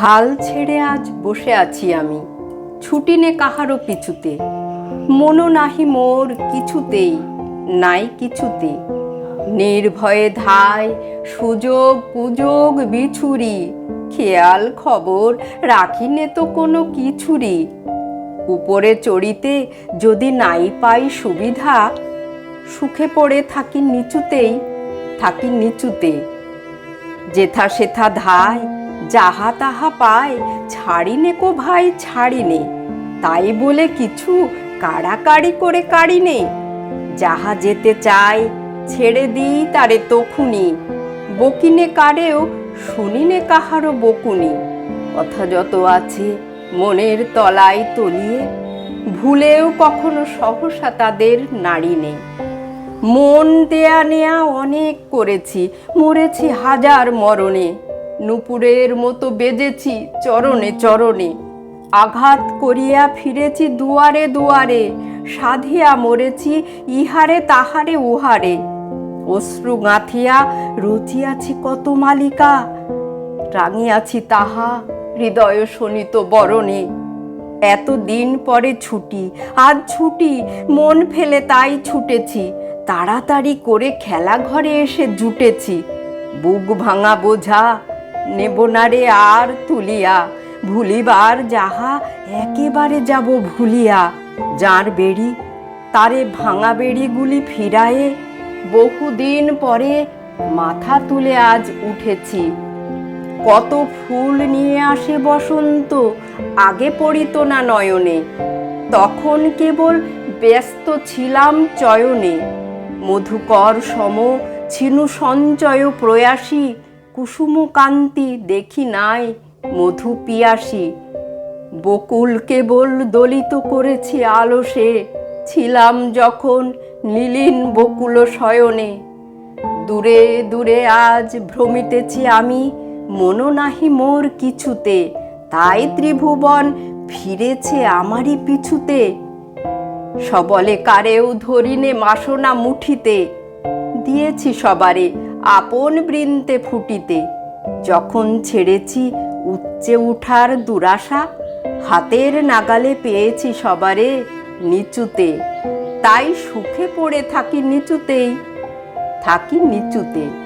হাল ছেড়ে আজ বসে আছি আমি। ছুটি নে কাহারও পিছুতে। মনো নাহি মোর কিছুতেই, নাই কিছুতে। নির্ভয়ে ধায় সুযোগ কুযোগ বিছুরি, খেয়াল খবর রাখিনে তো কোনো কিছুরই উপরে চড়িতে যদি নাই পাই সুবিধা, সুখে পড়ে থাকি নিচুতেই, থাকি নিচুতে। যেথা সেথা ধায় যাহা তাহা পায় ছাড়িনে কো ভাই ছাড়িনে। তাই বলে কিছু কাড়াকাড়ি করে কাড়িনে। যাহা যেতে চায় ছেড়ে দিই তারে তখুনি। বকিনে কারেও শুনিনে কাহারও বকুনি। কথা যত আছে মনের তলায় তলিয়ে, ভুলেও কখনো সহসা তাদের নাড়ি নেই মন দেয়া নেয়া অনেক করেছি, মরেছি হাজার মরণে। নুপুরের মতো বেজেছি চরণে চরণে। আঘাত করিয়া ফিরেছি দুয়ারে দুয়ারে, সাধিয়া মরেছি ইহারে তাহারে উহারে। অশ্রু গাঁথিয়া রুচিয়াছি কত মালিকা, রাঙিয়াছি তাহা হৃদয় শোনিত বরণে। এত দিন পরে ছুটি, আজ ছুটি, মন ফেলে তাই ছুটেছি। তাড়াতাড়ি করে খেলা ঘরে এসে জুটেছি। বুক ভাঙা বোঝা নেব না রে আর তুলিয়া। ভুলিবার যাহা, একেবারে যাব ভুলিয়া। যার বেড়ি, তারে ভাঙা বেড়িগুলি ফিরায়ে বহুদিন পরে মাথা তুলে আজ উঠেছি। কত ফুল নিয়ে আসে বসন্ত, আগে পড়িত না নয়নে। তখন কেবল ব্যস্ত ছিলাম চয়নে। মধুকর সম, ছিনু সঞ্চয় প্রয়াসী কুসুম কান্তি দেখি নাই মধু পিয়াসী। বকুল কেবল দলিত করেছি আলসে, ছিলাম যখন নীলিন বকুল শয়নে। দূরে দূরে আজ ভ্রমিতেছি আমি, মনো নাহি মোর কিছুতে, তাই ত্রিভুবন ফিরেছে আমারই পিছুতে। সবলে কারেও ধরিনে মাসনা মুঠিতে, দিয়েছি সবারে আপন বৃন্তে ফুটিতে, যখন ছেড়েছি উচ্চে উঠার দুরাশা, হাতের নাগালে পেয়েছি সবারে নিচুতে, তাই সুখে পড়ে থাকি নিচুতেই, থাকি নিচুতে।